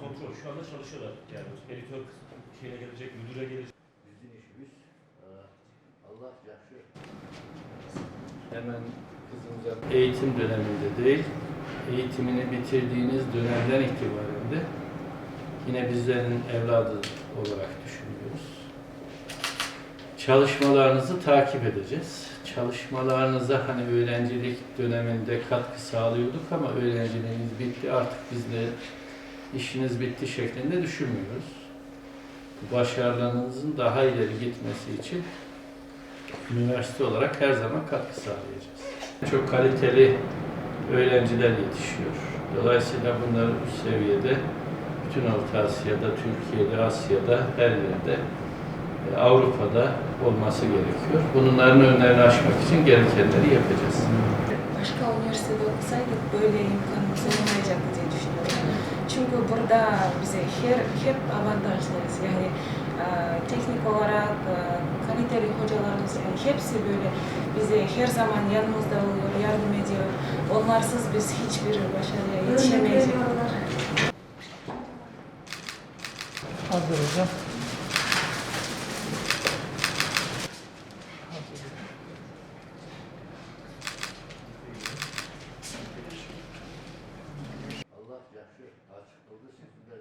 Kontrol şu anda çalışıyorlar. Yani editör şeyine gelecek, müdüre gelecek. Bizim işimiz e, Allah yaşlı. Hemen kızımıza eğitim döneminde değil, eğitimini bitirdiğiniz dönemden itibaren de yine bizlerin evladı olarak düşünüyoruz. Çalışmalarınızı takip edeceğiz. Çalışmalarınıza hani öğrencilik döneminde katkı sağlıyorduk ama öğrenciliğiniz bitti artık bizle işiniz bitti şeklinde düşünmüyoruz. Başarılarınızın daha ileri gitmesi için üniversite olarak her zaman katkı sağlayacağız. Çok kaliteli öğrenciler yetişiyor. Dolayısıyla bunları bu seviyede bütün Orta Asya'da, Türkiye'de, Asya'da, her yerde, Avrupa'da olması gerekiyor. Bunların önlerini aşmak için gerekenleri yapacağız. Başka üniversitede okusaydık böyle imkanımız olmayacaktı diye düşünüyorum. Çünkü burada bize her, hep avantajlıyız. Yani e, teknik olarak e, kaliteli hocalarımız yani hepsi böyle bize her zaman yanımızda oluyor, yardım ediyor. Onlarsız biz hiçbir başarıya yetişemeyecektik. Hazır hocam. sıkıldı. Siz de.